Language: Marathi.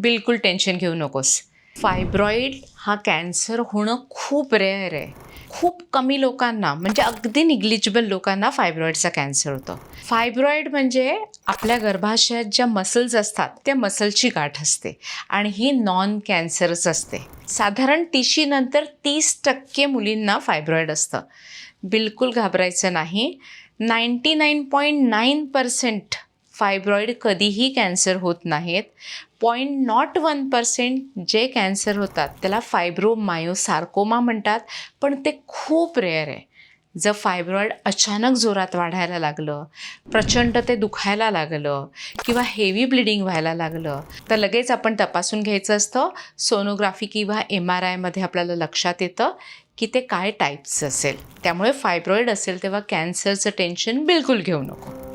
बिलकुल टेन्शन घेऊ नकोस. फायब्रॉईड हा कॅन्सर होणं खूप रेअर आहे. खूप कमी लोकांना म्हणजे अगदी निग्लिजिबल लोकांना फायब्रॉईडचा कॅन्सर होतो. फायब्रॉईड म्हणजे आपल्या गर्भाशयात ज्या मसल्स असतात त्या मसलची गाठ असते आणि ही नॉन कॅन्सरच असते. साधारण तिशीनंतर तीस टक्के मुलींना फायब्रॉईड असतं. बिलकुल घाबरायचं नाही. Ninety nine point nine percent fibroid कधीही कॅन्सर होत नाहीत. पॉईंट नॉट वन पर्सेंट जे कॅन्सर होतात त्याला फायब्रोमायोसार्कोमा म्हणतात. पण ते खूप रेअर आहे. जर फायब्रॉईड अचानक जोरात वाढायला लागलं प्रचंड ते दुखायला लागलं किंवा हेवी ब्लिडिंग व्हायला लागलं तर लगेच आपण तपासून घ्यायचं असतं. सोनोग्राफी किंवा एम आर आयमध्ये आपल्याला लक्षात येतं की ते काय टाईप्स असेल. त्यामुळे फायब्रॉईड असेल तेव्हा कॅन्सरचं टेन्शन बिलकुल घेऊ नको.